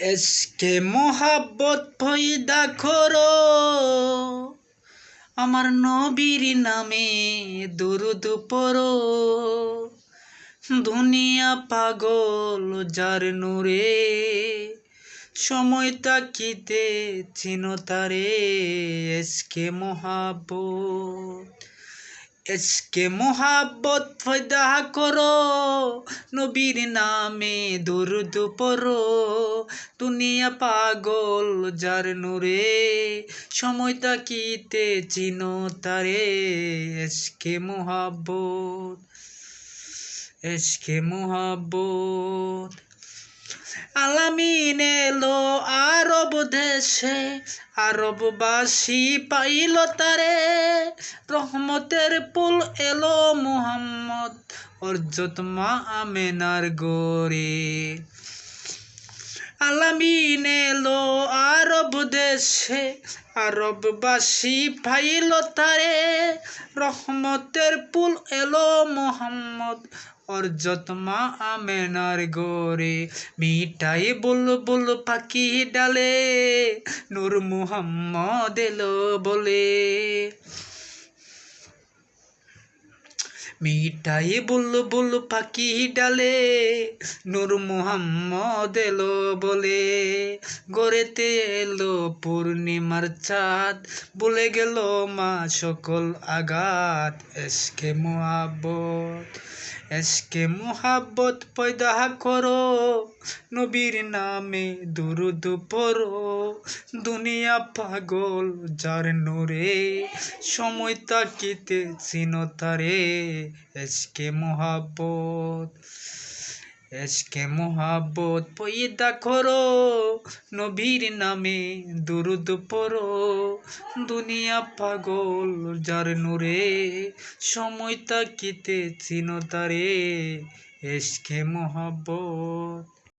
SK মোহাব্বত ফয়দা করো। আমার নবীর নামে দুরুদ পড়ো। দুনিয়া পাগল যার নূরে সময় তাকিতে চিনো তারে এসকে মোহাব্বত। এসকে মোহাব্বত ফয়দা করো, নবীর নামে দুরুদ পড়ো। দুনিয়া পাগল যার নূরে, সময় তাকিতে চিনো তারে। এসকে মোহাব্বত এসকে মোহাব্বত। আলামিন এলো দেশে আরববাসী পাইল তারে। রহমতের পুল এলো মোহাম্মদ অর্জত মা আমেনার গোরে আলামিন এলো আরব দেশে আরববাসী ফাইল তারে, রহমতের পুল এলো মোহাম্মদ। অর্জত মা আমেনার গরে মিঠাই বুলবুল পাখি ডালে, নূর মুহাম্মদ এলো বলে। মিঠাই বলল পাখি ডালে, নূর মোহাম্মদ এলো বলে। গড়েতে এলো পূর্ণিমার চাঁদ বলে গেল মা সকল আঘাত এসকে মোহাব্বত। এসকে মোহাব্বত পয়দা করো, নবীর নামে দুরুদ পড়ো। দুনিয়া পাগল যার নোরে, সময় তাকিতে চিনতারে। এসকে মোহাব্বত। এসকে মোহাব্বত পয়দা করো, নবীর নামে দুরুদ পড়ো। দুনিয়া পাগল যার নূরে সময় তাকিতে চিনতারে এসকে মোহাব্বত।